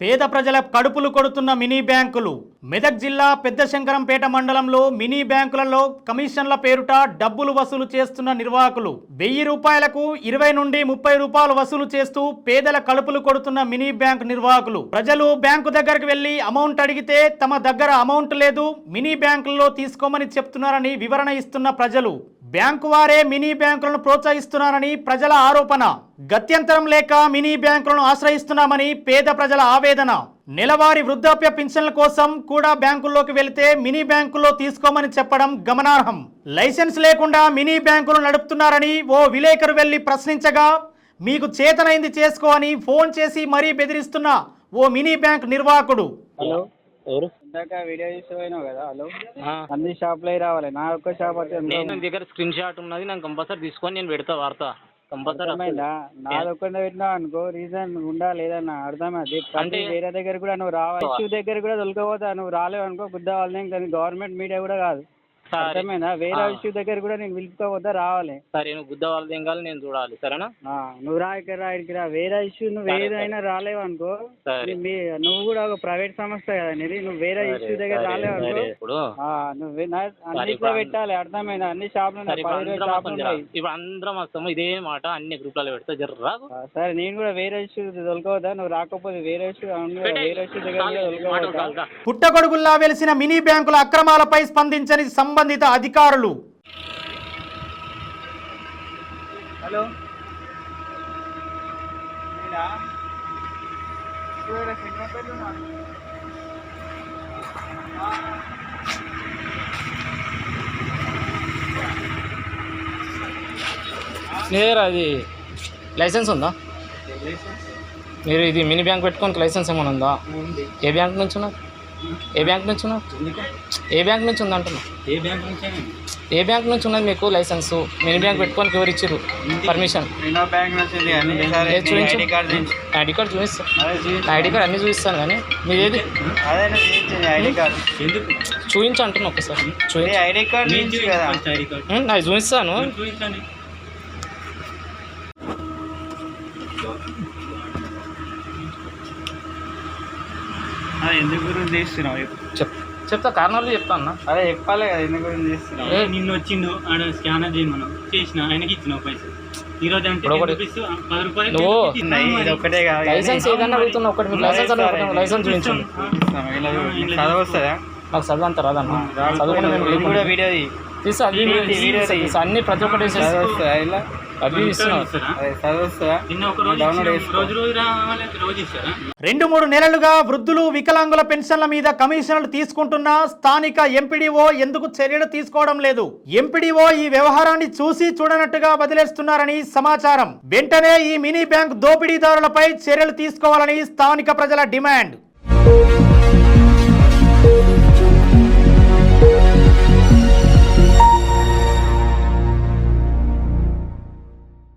పేద ప్రజల కడుపులు కొడుతున్న మినీ బ్యాంకులు. మెదక్ జిల్లా పెద్ద శంకరంపేట మండలంలో మినీ బ్యాంకులలో కమిషన్ల పేరుట డబ్బులు వసూలు చేస్తున్న నిర్వాహకులు. వెయ్యి రూపాయలకు ఇరవై నుండి ముప్పై రూపాయలు వసూలు చేస్తూ పేదల కడుపులు కొడుతున్న మినీ బ్యాంక్ నిర్వాహకులు. ప్రజలు బ్యాంకు దగ్గరకు వెళ్ళి అమౌంట్ అడిగితే తమ దగ్గర అమౌంట్ లేదు మినీ బ్యాంకుల్లో తీసుకోమని చెప్తున్నారని వివరణ ఇస్తున్న ప్రజలు. బ్యాంకు వారే మినీ బ్యాంకులను ప్రోత్సహిస్తున్నారని ప్రజల ఆరోపణ. గత్యంతరం లేక మినీ బ్యాంకులను ఆశ్రయిస్తున్నామని పేద ప్రజల ఆవేదన. నెలవారీ వృద్ధాప్య పింఛన్ల కోసం కూడా బ్యాంకుల్లోకి వెళితే మినీ బ్యాంకుల్లో తీసుకోమని చెప్పడం గమనార్హం. లైసెన్స్ లేకుండా మినీ బ్యాంకులు నడుపుతున్నారని ఓ విలేకరు వెళ్ళి ప్రశ్నించగా మీకు చేతనైంది చేసుకో అని ఫోన్ చేసి మరీ బెదిరిస్తున్న ఓ మినీ బ్యాంక్ నిర్వాహకుడు. హలో. ఎవరు? ఇందాక వీడియో చూసి పోయినావు కదా హలో? అన్ని షాపులో రావాలి నా ఒక్క షాప్ అయితే నేను నీ దగ్గర స్క్రీన్ షాట్ ఉన్నది నాకు కంపల్సరీ తీసుకొని నేను పెడతా వార్త. కంపల్సరీ అర్థమైందా? నాది ఒక్కనే పెట్టినావు అనుకో రీజన్ ఉండా లేదన్న అర్థమైంది. అంటే- వేరే దగ్గర కూడా నువ్వు రావాలి. ఇష్యూ దగ్గర కూడా దొరకపోతా నువ్వు రాలేవు అనుకో వాళ్ళని కానీ గవర్నమెంట్ మీడియా కూడా కాదు. అర్థమైందా? వేరే. ఇష్యూ దగ్గర కూడా నేను పిలుచుకోపోతా రావాలి. సరే నువ్వు బుద్ధ వాళ్ళది ఏం కావాలి నేను చూడాలి. సరేనా? ఆ, నువ్వు రా ఇక్కడ రా ఇక్కడ వేరే ఇష్యూ నువ్వు ఏదైనా రాలేవు అనుకో సరే. మీ నువ్వు కూడా ఒక ప్రైవేట్ సంస్థ కదా నీది. నువ్వు వేరే ఇష్యూ దగ్గర రాలేవు అనుకో సరే ఇప్పుడు ఆ, నువ్వు నా- అన్నిట్లో ఇప్పుడు పెట్టాలి. అర్థమైందా? అన్ని షాపులు ఉన్నాయి. ఇప్పుడు అందరం వస్తాము ఇదే మాట అన్ని గ్రూప్లలో పెడతా. జర సరే నేను కూడా వేరే ఇష్యూ దొరకవద్దా నువ్వు రాకపోతే వేరే ఇష్యూ వేరే ఇష్యూ దగ్గర పుట్టగొడుగుల్లా వెలిసిన మినీ బ్యాంకుల అక్రమాలపై స్పందించని సంబంధిత అధికారులు. హలో. అది లైసెన్స్ ఉందా? మీరు ఇది మినీ బ్యాంక్ పెట్టుకోనికి లైసెన్స్ ఏమైనా ఉందా. ఏ బ్యాంక్ నుంచి ఉన్నారు? ఏ బ్యాంక్ నుంచి ఉన్నారు ఏ బ్యాంక్ నుంచి ఉంది అంటున్నా ఏ బ్యాంక్ నుంచి ఏ బ్యాంక్ నుంచి ఉన్నది మీకు లైసెన్స్? మినీ బ్యాంక్ పెట్టుకోనికి ఎవరు ఇచ్చారు పర్మిషన్ ఏది చూపించు. ఐడి కార్డు చూపించు. ఐడి కార్డ్ చూపిస్తాను అదే ఐడి కార్డ్ అన్నీ చూపిస్తాను కానీ మీదేది? అదే నువ్వు చూపించు నీ ఐడి కార్డు చూపించు అంటున్నా ఒకసారి నీ చూపించు ఉం, నాకు చూపిస్తాను. ఎందుకు గురించి తీస్తున్నావు చెప్ చెప్తా కారణాలు చెప్తా అన్న. అదే చెప్పాలి కదా ఎందుకు గురించి తీస్తున్నావు ఏ, నిన్న వచ్చిండు ఆడ స్కానర్ చేయమను చేసిన ఆయనకి ఇచ్చినావు పైసలు. ఈ రోజు అంటే ఇప్పుడు ఒకటి- 10 రూపీస్, పది రూపాయలు నువ్వు- ten రూపీస్ ఉన్నాయి, ఇచ్చినావు ఇది మరి. ఒక్కటే కాదు కానీ లైసెన్స్ ఏదన్నా అడుగుతున్నా ఒకటి మీకు లైసెన్స్ అని ఒకటి లైసెన్స్ చూపించండి ఇస్తాము. ఇలా చూడు. చదువు వస్తుందా? నాకు చదువు అంత రాదన్న. చదువుకుని మేము ఇది కూడా లేకుండా వీడియో. తీసి అది. తీసి అన్ని ప్రతి ఒక్కటి వేసేసి చదువు వస్తుందా ఇలా? రెండు మూడు నెలలుగా వృద్ధులు వికలాంగుల పెన్షన్ల మీద కమిషన్లు తీసుకుంటున్న స్థానిక ఎంపీడీఓ ఎందుకు చర్యలు తీసుకోవడం లేదు? ఎంపీడీఓ ఈ వ్యవహారాన్ని చూసి చూడనట్టుగా వదిలేస్తున్నారని సమాచారం. వెంటనే ఈ మినీ బ్యాంక్ దోపిడీదారులపై చర్యలు తీసుకోవాలని స్థానిక ప్రజల డిమాండ్.